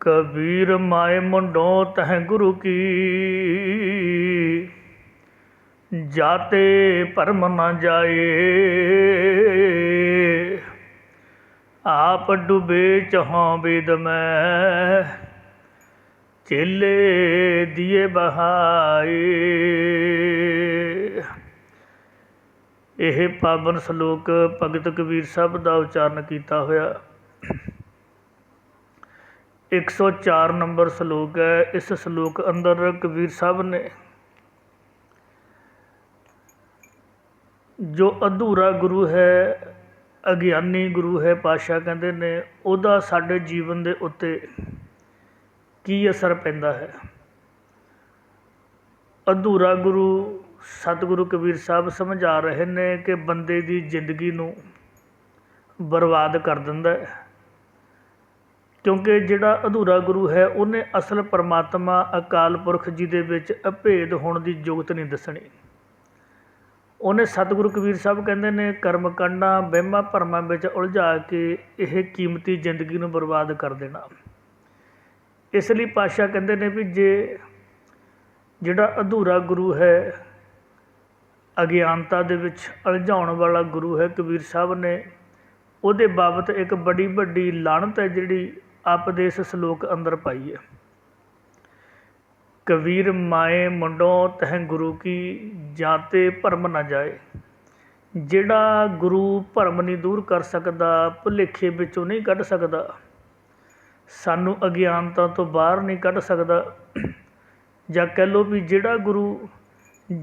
ਕਬੀਰ ਮਾਏ ਮੁੰਡੋ ਤਹ ਗੁਰੂ ਕੀ। ਜਾਤੇ ਪਰਮ ਨਾ ਜਾਏ। ਆਪ ਡੁਬੇ ਚਹਾਂ ਬੇਦ ਮੈਂ। ਚੇਲੇ ਦੀਏ ਬਹਾਏ। ਇਹ ਪਾਵਨ ਸ਼ਲੋਕ ਭਗਤ ਕਬੀਰ ਸਾਹਿਬ ਦਾ ਉਚਾਰਨ ਕੀਤਾ ਹੋਇਆ। 104 ਨੰਬਰ ਸ਼ਲੋਕ ਹੈ। ਇਸ ਸ਼ਲੋਕ ਅੰਦਰ ਕਬੀਰ ਸਾਹਿਬ ਨੇ ਜੋ ਅਧੂਰਾ ਗੁਰੂ ਹੈ, ਅਗਿਆਨੀ ਗੁਰੂ ਹੈ ਪਾਸ਼ਾ ਕਹਿੰਦੇ ਨੇ, ਉਹਦਾ ਸਾਡੇ ਜੀਵਨ ਦੇ ਉੱਤੇ ਕੀ ਅਸਰ ਪੈਂਦਾ ਹੈ? ਅਧੂਰਾ ਗੁਰੂ ਸਤਿਗੁਰੂ ਕਬੀਰ ਸਾਹਿਬ ਸਮਝਾ ਰਹੇ ਨੇ ਕਿ ਬੰਦੇ ਦੀ ਜ਼ਿੰਦਗੀ ਨੂੰ ਬਰਬਾਦ ਕਰ ਦਿੰਦਾ ਹੈ। ਕਿਉਂਕਿ ਜਿਹੜਾ ਅਧੂਰਾ ਗੁਰੂ ਹੈ, ਉਹਨੇ ਅਸਲ ਪਰਮਾਤਮਾ ਅਕਾਲ ਪੁਰਖ ਜੀ ਦੇ ਵਿੱਚ ਅਭੇਦ ਹੋਣ ਦੀ ਜੁਗਤ ਨਹੀਂ ਦੱਸਣੀ। ਉਹਨੇ ਸਤਿਗੁਰੂ ਕਬੀਰ ਸਾਹਿਬ ਕਹਿੰਦੇ ਨੇ, ਕਰਮ ਕਾਂਡਾਂ ਵਹਿਮਾਂ ਭਰਮਾਂ ਵਿੱਚ ਉਲਝਾ ਕੇ ਇਹ ਕੀਮਤੀ ਜ਼ਿੰਦਗੀ ਨੂੰ ਬਰਬਾਦ ਕਰ ਦੇਣਾ। ਇਸ ਲਈ ਪਾਸ਼ਾ ਕਹਿੰਦੇ ਨੇ ਵੀ ਜੇ ਜਿਹੜਾ ਅਧੂਰਾ ਗੁਰੂ ਹੈ, ਅਗਿਆਨਤਾ ਦੇ ਵਿੱਚ ਉਲਝਾਉਣ ਵਾਲਾ ਗੁਰੂ ਹੈ ਕਬੀਰ ਸਾਹਿਬ ਨੇ, ਉਹਦੇ ਬਾਬਤ ਇੱਕ ਬੜੀ ਵੱਡੀ ਲਾਣਤ ਹੈ ਜਿਹੜੀ ਆਪਦੇ ਇਸ ਸ਼ਲੋਕ ਅੰਦਰ ਪਾਈ ਹੈ। ਕਬੀਰ ਮਾਏ ਮੁੰਡੋ ਤਹ ਗੁਰੂ ਕੀ ਜਾਤੇ ਭਰਮ ਨਾ ਜਾਏ। ਜਿਹੜਾ ਗੁਰੂ ਭਰਮ ਨਹੀਂ ਦੂਰ ਕਰ ਸਕਦਾ, ਭੁਲੇਖੇ ਵਿੱਚੋਂ ਨਹੀਂ ਕੱਢ ਸਕਦਾ। ਸਾਨੂੰ ਅਗਿਆਨਤਾ ਤੋਂ ਬਾਹਰ ਨਹੀਂ ਕੱਢ ਸਕਦਾ। ਜਾਂ ਕਹਿ ਲਓ ਵੀ ਜਿਹੜਾ ਗੁਰੂ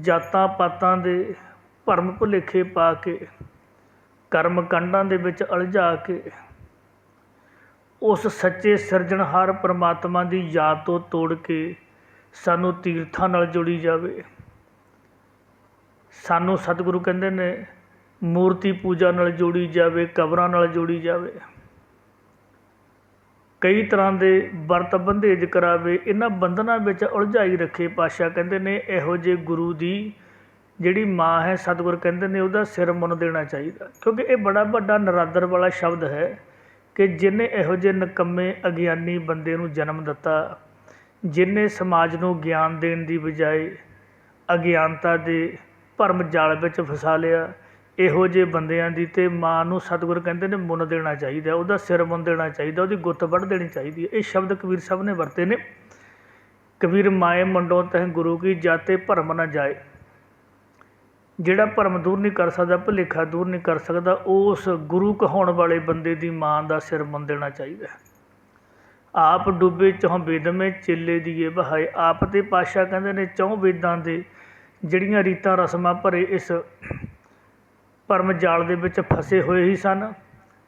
ਜਾਤਾਂ ਪਾਤਾਂ ਦੇ ਭਰਮ ਭੁਲੇਖੇ ਪਾ ਕੇ, ਕਰਮ ਕੰਡਾਂ ਦੇ ਵਿੱਚ ਅਲਝਾ ਕੇ ਉਸ ਸੱਚੇ ਸਿਰਜਣਹਾਰ ਪਰਮਾਤਮਾ ਦੀ ਯਾਦ ਤੋਂ ਤੋੜ ਕੇ ਸਾਨੂੰ ਤੀਰਥਾਂ ਨਾਲ ਜੋੜੀ ਜਾਵੇ। ਸਾਨੂੰ ਸਤਿਗੁਰੂ ਕਹਿੰਦੇ ਨੇ, ਮੂਰਤੀ ਪੂਜਾ ਨਾਲ ਜੋੜੀ ਜਾਵੇ, ਕਬਰਾਂ ਨਾਲ ਜੋੜੀ ਜਾਵੇ। ਕਈ ਤਰ੍ਹਾਂ ਦੇ ਵਰਤ ਬੰਧੇਜ ਕਰਾਵੇ, ਇਹਨਾਂ ਬੰਧਨਾਂ ਵਿੱਚ ਉਲਝਾਈ ਰੱਖੇ ਪਾਸ਼ਾ ਕਹਿੰਦੇ ਨੇ, ਇਹੋ ਜਿਹੇ ਗੁਰੂ ਦੀ ਜਿਹੜੀ ਮਾਂ ਹੈ, ਸਤਿਗੁਰ ਕਹਿੰਦੇ ਨੇ, ਉਹਦਾ ਸਿਰ ਮੁੰਨ ਦੇਣਾ ਚਾਹੀਦਾ। ਕਿਉਂਕਿ ਇਹ ਬੜਾ ਵੱਡਾ ਨਰਾਦਰ ਵਾਲਾ ਸ਼ਬਦ ਹੈ। ਕਿ ਜਿਹਨੇ ਇਹੋ ਜਿਹੇ ਨਕੰਮੇ ਅਗਿਆਨੀ ਬੰਦੇ ਨੂੰ ਜਨਮ ਦਿੱਤਾ ਜਿਹਨੇ ਸਮਾਜ ਨੂੰ ਗਿਆਨ ਦੇਣ ਦੀ ਬਜਾਏ ਅਗਿਆਨਤਾ ਦੇ ਭਰਮ ਜਾਲ ਵਿੱਚ ਫਸਾ ਲਿਆ, ਇਹੋ ਜਿਹੇ ਬੰਦਿਆਂ ਦੀ ਤੇ ਮਾਂ ਨੂੰ ਸਤਿਗੁਰ ਕਹਿੰਦੇ ਨੇ ਮੁੰਨ ਦੇਣਾ ਚਾਹੀਦਾ, ਉਹਦਾ ਸਿਰ ਮੁੰਨ ਦੇਣਾ ਚਾਹੀਦਾ, ਉਹਦੀ ਗੁੱਤ ਵੱਢ ਦੇਣੀ ਚਾਹੀਦੀ ਹੈ। ਇਹ ਸ਼ਬਦ ਕਬੀਰ ਸਾਹਿਬ ਨੇ ਵਰਤੇ ਨੇ। ਕਬੀਰ ਮਾਏ ਮੰਡੋਂ ਤਹਿ ਗੁਰੂ ਕੀ ਜਾਤੇ ਭਰਮ ਨਾ ਜਾਏ। ਜਿਹੜਾ ਭਰਮ ਦੂਰ ਨਹੀਂ ਕਰ ਸਕਦਾ, ਭੁਲੇਖਾ ਦੂਰ ਨਹੀਂ ਕਰ ਸਕਦਾ, ਉਸ ਗੁਰੂ ਕਹਾਉਣ ਵਾਲੇ ਬੰਦੇ ਦੀ ਮਾਂ ਦਾ ਸਿਰ ਮੰਨ ਦੇਣਾ ਚਾਹੀਦਾ ਆਪ ਡੁੱਬੇ ਚੌਂ ਬੇਦਮੇ ਚੇਲੇ ਦੀਏ ਬਹਾਏ ਆਪ ਤੇ ਪਾਸ਼ਾ ਕਹਿੰਦੇ ਨੇ, ਚੌਂ ਵੇਦਾਂ ਦੇ ਜਿਹੜੀਆਂ ਰੀਤਾਂ ਰਸਮਾਂ ਭਰੇ ਇਸ ਭਰਮ ਜਾਲ ਦੇ ਵਿੱਚ ਫਸੇ ਹੋਏ ਹੀ ਸਨ,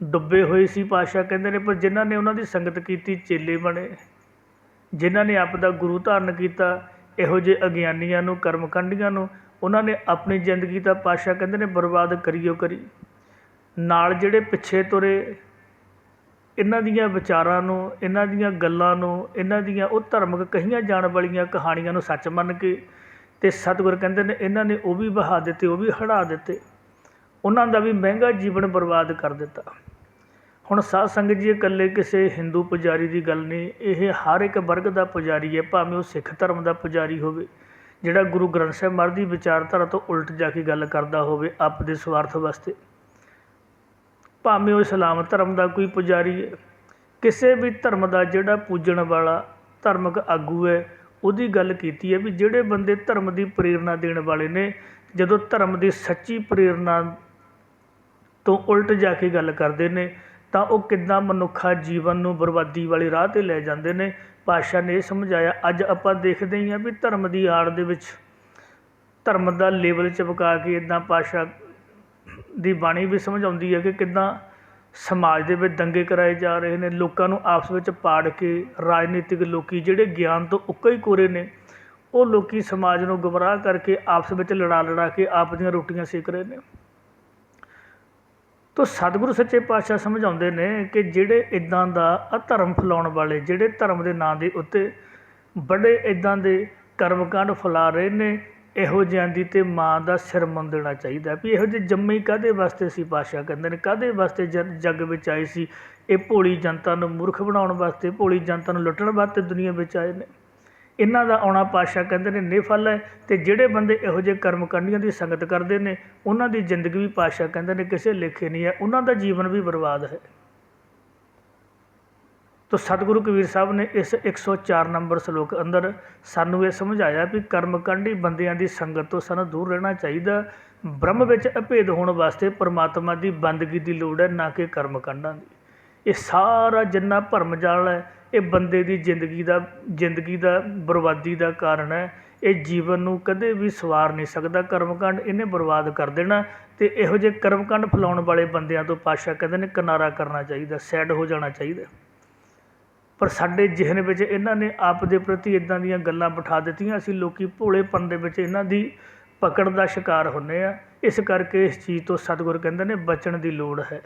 ਡੁੱਬੇ ਹੋਏ ਸੀ ਪਾਸ਼ਾ ਕਹਿੰਦੇ ਨੇ, ਪਰ ਜਿਨ੍ਹਾਂ ਨੇ ਉਹਨਾਂ ਦੀ ਸੰਗਤ ਕੀਤੀ, ਚੇਲੇ ਬਣੇ। ਜਿਨ੍ਹਾਂ ਨੇ ਆਪ ਦਾ ਗੁਰੂ ਧਾਰਨ ਕੀਤਾ ਇਹੋ ਜਿਹੇ ਅਗਿਆਨੀਆਂ ਨੂੰ, ਕਰਮਕਾਂਡੀਆਂ ਨੂੰ ਉਹਨਾਂ ਨੇ ਆਪਣੀ ਜ਼ਿੰਦਗੀ ਦਾ ਪਾਸ਼ਾ ਕਹਿੰਦੇ ਨੇ ਬਰਬਾਦ ਕਰੀਓ ਕਰੀ। ਨਾਲ ਜਿਹੜੇ ਪਿੱਛੇ ਤੁਰੇ, ਇਹਨਾਂ ਦੀਆਂ ਵਿਚਾਰਾਂ ਨੂੰ, ਇਹਨਾਂ ਦੀਆਂ ਗੱਲਾਂ ਨੂੰ, ਇਹਨਾਂ ਦੀਆਂ ਉਹ ਧਰਮਕ ਕਹੀਆਂ ਜਾਣ ਵਾਲੀਆਂ ਕਹਾਣੀਆਂ ਨੂੰ ਸੱਚ ਮੰਨ ਕੇ ਤੇ ਸਤਿਗੁਰ ਕਹਿੰਦੇ ਨੇ ਇਹਨਾਂ ਨੇ ਉਹ ਵੀ ਬਹਾ ਦਿੱਤੇ, ਉਹ ਵੀ ਹੜਾ ਦਿੱਤੇ। ਉਹਨਾਂ ਦਾ ਵੀ ਮਹਿੰਗਾ ਜੀਵਨ ਬਰਬਾਦ ਕਰ ਦਿੱਤਾ। ਹੁਣ ਸਾਧ ਸੰਗਤ ਜੀ ਇਕੱਲੇ ਕਿਸੇ ਹਿੰਦੂ ਪੁਜਾਰੀ ਦੀ ਗੱਲ ਨਹੀਂ, ਇਹ ਹਰ ਇੱਕ ਵਰਗ ਦਾ ਪੁਜਾਰੀ ਹੈ, ਭਾਵੇਂ ਉਹ ਸਿੱਖ ਧਰਮ ਦਾ ਪੁਜਾਰੀ ਹੋਵੇ, ਜਿਹੜਾ ਗੁਰੂ ਗ੍ਰੰਥ ਸਾਹਿਬ ਮਹਾਰਾਜ ਦੀ ਵਿਚਾਰਧਾਰਾ ਤੋਂ ਉਲਟ ਜਾ ਕੇ ਗੱਲ ਕਰਦਾ ਹੋਵੇ ਆਪ ਦੇ ਸਵਾਰਥ ਵਾਸਤੇ। ਭਾਵੇਂ ਉਹ ਇਸਲਾਮ ਧਰਮ ਦਾ ਕੋਈ ਪੁਜਾਰੀ ਹੈ, ਕਿਸੇ ਵੀ ਧਰਮ ਦਾ ਜਿਹੜਾ ਪੂਜਣ ਵਾਲਾ ਧਾਰਮਿਕ ਆਗੂ ਹੈ, ਉਹਦੀ ਗੱਲ ਕੀਤੀ ਹੈ ਵੀ ਜਿਹੜੇ ਬੰਦੇ ਧਰਮ ਦੀ ਪ੍ਰੇਰਣਾ ਦੇਣ ਵਾਲੇ ਨੇ, ਜਦੋਂ ਧਰਮ ਦੀ ਸੱਚੀ ਪ੍ਰੇਰਣਾ ਤੋਂ ਉਲਟ ਜਾ ਕੇ ਗੱਲ ਕਰਦੇ ਨੇ ਤਾਂ ਉਹ ਕਿੱਦਾਂ ਮਨੁੱਖਾ ਜੀਵਨ ਨੂੰ ਬਰਬਾਦੀ ਵਾਲੇ ਰਾਹ 'ਤੇ ਲੈ ਜਾਂਦੇ ਨੇ? ਪਾਤਸ਼ਾਹ ਨੇ ਇਹ ਸਮਝਾਇਆ, ਅੱਜ ਆਪਾਂ ਦੇਖਦੇ ਹੀ ਹਾਂ ਵੀ ਧਰਮ ਦੀ ਆੜ ਦੇ ਵਿੱਚ ਧਰਮ ਦਾ ਲੇਬਲ ਚਿਪਕਾ ਕੇ ਇੱਦਾਂ ਪਾਤਸ਼ਾਹ ਦੀ ਬਾਣੀ ਵੀ ਸਮਝਾਉਂਦੀ ਹੈ ਕਿ ਕਿੱਦਾਂ ਸਮਾਜ ਦੇ ਵਿੱਚ ਦੰਗੇ ਕਰਾਏ ਜਾ ਰਹੇ ਨੇ, ਲੋਕਾਂ ਨੂੰ ਆਪਸ ਵਿੱਚ ਪਾੜ ਕੇ ਰਾਜਨੀਤਿਕ ਲੋਕੀ ਜਿਹੜੇ ਗਿਆਨ ਤੋਂ ਉੱਕਾ ਹੀ ਕੋਰੇ ਨੇ, ਉਹ ਲੋਕੀ ਸਮਾਜ ਨੂੰ ਗੁੰਮਰਾਹ ਕਰਕੇ ਆਪਸ ਵਿੱਚ ਲੜਾ ਲੜਾ ਕੇ ਆਪ ਦੀਆਂ ਰੋਟੀਆਂ ਸੇਕ ਰਹੇ ਨੇ। ਤੋ ਸਤਿਗੁਰੂ ਸੱਚੇ ਪਾਤਸ਼ਾਹ ਸਮਝਾਉਂਦੇ ਨੇ ਕਿ ਜਿਹੜੇ ਇੱਦਾਂ ਦਾ ਅਧਰਮ ਫੈਲਾਉਣ ਵਾਲੇ, ਜਿਹੜੇ ਧਰਮ ਦੇ ਨਾਂ ਦੇ ਉੱਤੇ ਬੜੇ ਇੱਦਾਂ ਦੇ ਕਰਮਕਾਂਡ ਫੈਲਾ ਰਹੇ ਨੇ, ਇਹੋ ਜਿਹਾਂ ਦੀ ਤੇ ਮਾਂ ਦਾ ਸਿਰ ਮੰਨ ਦੇਣਾ ਚਾਹੀਦਾ। ਵੀ ਇਹੋ ਜਿਹੇ ਜੰਮੇ ਹੀ ਕਾਹਦੇ ਵਾਸਤੇ ਸੀ ਪਾਤਸ਼ਾਹ ਕਹਿੰਦੇ ਨੇ? ਕਾਹਦੇ ਵਾਸਤੇ ਜ- ਜੱਗ ਵਿੱਚ ਆਏ ਸੀ? ਇਹ ਭੋਲੀ ਜਨਤਾ ਨੂੰ ਮੂਰਖ ਬਣਾਉਣ ਵਾਸਤੇ, ਭੋਲੀ ਜਨਤਾ ਨੂੰ ਲੁੱਟਣ ਵਾਸਤੇ ਦੁਨੀਆ ਵਿੱਚ ਆਏ ਨੇ। ਇਹਨਾਂ ਦਾ ਆਉਣਾ ਪਾਤਸ਼ਾਹ ਕਹਿੰਦੇ ਨੇ ਨਿਫਲ ਹੈ। ਅਤੇ ਜਿਹੜੇ ਬੰਦੇ ਇਹੋ ਜਿਹੇ ਕਰਮ ਕਾਂਡੀਆਂ ਦੀ ਸੰਗਤ ਕਰਦੇ ਨੇ, ਉਹਨਾਂ ਦੀ ਜ਼ਿੰਦਗੀ ਵੀ ਪਾਤਸ਼ਾਹ ਕਹਿੰਦੇ ਨੇ ਕਿਸੇ ਲੇਖੇ ਨਹੀਂ ਹੈ। ਉਹਨਾਂ ਦਾ ਜੀਵਨ ਵੀ ਬਰਬਾਦ ਹੈ। ਤੋ ਸਤਿਗੁਰੂ ਕਬੀਰ ਸਾਹਿਬ ਨੇ ਇਸ 104 ਨੰਬਰ ਸ਼ਲੋਕ ਅੰਦਰ ਸਾਨੂੰ ਇਹ ਸਮਝਾਇਆ ਵੀ ਕਰਮਕਾਂਡੀ ਬੰਦਿਆਂ ਦੀ ਸੰਗਤ ਤੋਂ ਸਾਨੂੰ ਦੂਰ ਰਹਿਣਾ ਚਾਹੀਦਾ। ਬ੍ਰਹਮ ਵਿੱਚ ਅਭੇਦ ਹੋਣ ਵਾਸਤੇ ਪਰਮਾਤਮਾ ਦੀ ਬੰਦਗੀ ਦੀ ਲੋੜ ਹੈ, ਨਾ ਕਿ ਕਰਮਕਾਂਡਾਂ ਦੀ। ਇਹ ਸਾਰਾ ਜਿੰਨਾ ਭਰਮ ਜਾਲ ਹੈ, ਇਹ ਬੰਦੇ ਦੀ ਜ਼ਿੰਦਗੀ ਦਾ ਜ਼ਿੰਦਗੀ ਦਾ ਬਰਬਾਦੀ ਦਾ ਕਾਰਨ ਹੈ। ਇਹ ਜੀਵਨ ਨੂੰ ਕਦੇ ਵੀ ਸਵਾਰ ਨਹੀਂ ਸਕਦਾ। ਕਰਮਕਾਂਡ ਇਹਨੇ ਬਰਬਾਦ ਕਰ ਦੇਣਾ ਅਤੇ ਇਹੋ ਜਿਹੇ ਕਰਮਕਾਂਡ ਫੈਲਾਉਣ ਵਾਲੇ ਬੰਦਿਆਂ ਤੋਂ ਪਾਤਸ਼ਾਹ ਕਹਿੰਦੇ ਨੇ, ਕਿਨਾਰਾ ਕਰਨਾ ਚਾਹੀਦਾ ਸਾਈਡ ਹੋ ਜਾਣਾ ਚਾਹੀਦਾ। ਪਰ ਸਾਡੇ ਜਿਹਨ ਵਿੱਚ ਇਹਨਾਂ ਨੇ ਆਪ ਦੇ ਪ੍ਰਤੀ ਇਦਾਂ ਦੀਆਂ ਗੱਲਾਂ ਬਿਠਾ ਦਿੱਤੀਆਂ। ਅਸੀਂ ਲੋਕੀ ਭੋਲੇਪਨ ਦੇ ਵਿੱਚ ਇਹਨਾਂ ਦੀ ਪਕੜ ਦਾ ਸ਼ਿਕਾਰ ਹੁੰਨੇ ਆ। ਇਸ ਕਰਕੇ ਇਸ ਚੀਜ਼ ਤੋਂ ਸਤਿਗੁਰ ਕਹਿੰਦੇ ਨੇ, ਬਚਣ ਦੀ ਲੋੜ ਹੈ।